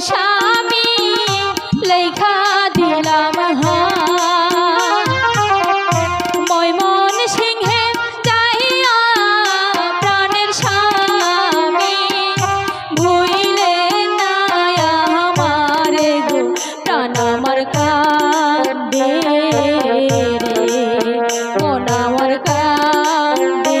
স্বামী লেখা দিলাম হাত ময়মন সিংহে যাইয়া প্রাণের স্বামী। ভুইলে নাই আমারে গো প্রাণ আমার কান্দে মন আমার কান্দে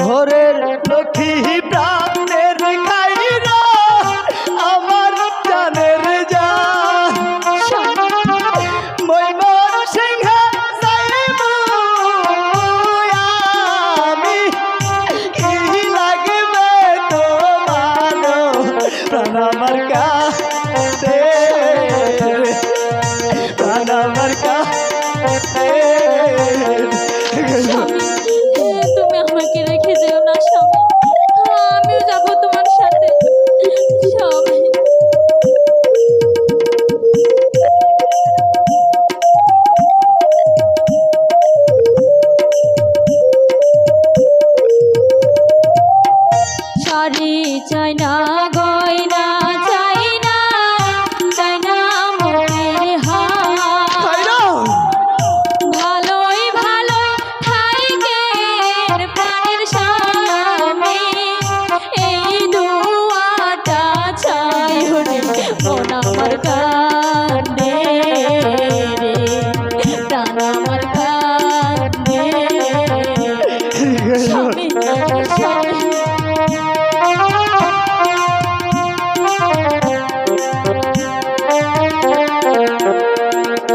ঘরের লক্ষ্মী প্রাণের খাইরো আমার জানের জান ময়মন সিংহ যাইব, আমি কি লাগবে তোমার প্রাণ আমার কাছে, প্রাণ আমার কাছে। চাই না গয়না চাই না চাই না ভালোই ভালোই থাইকের প্রাণের স্বামী এই দুয়াটা চাই হরে মন আমার কান্দে প্রাণ আমার কান্দে স্বামী স্বামী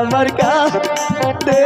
আমার কাঁদে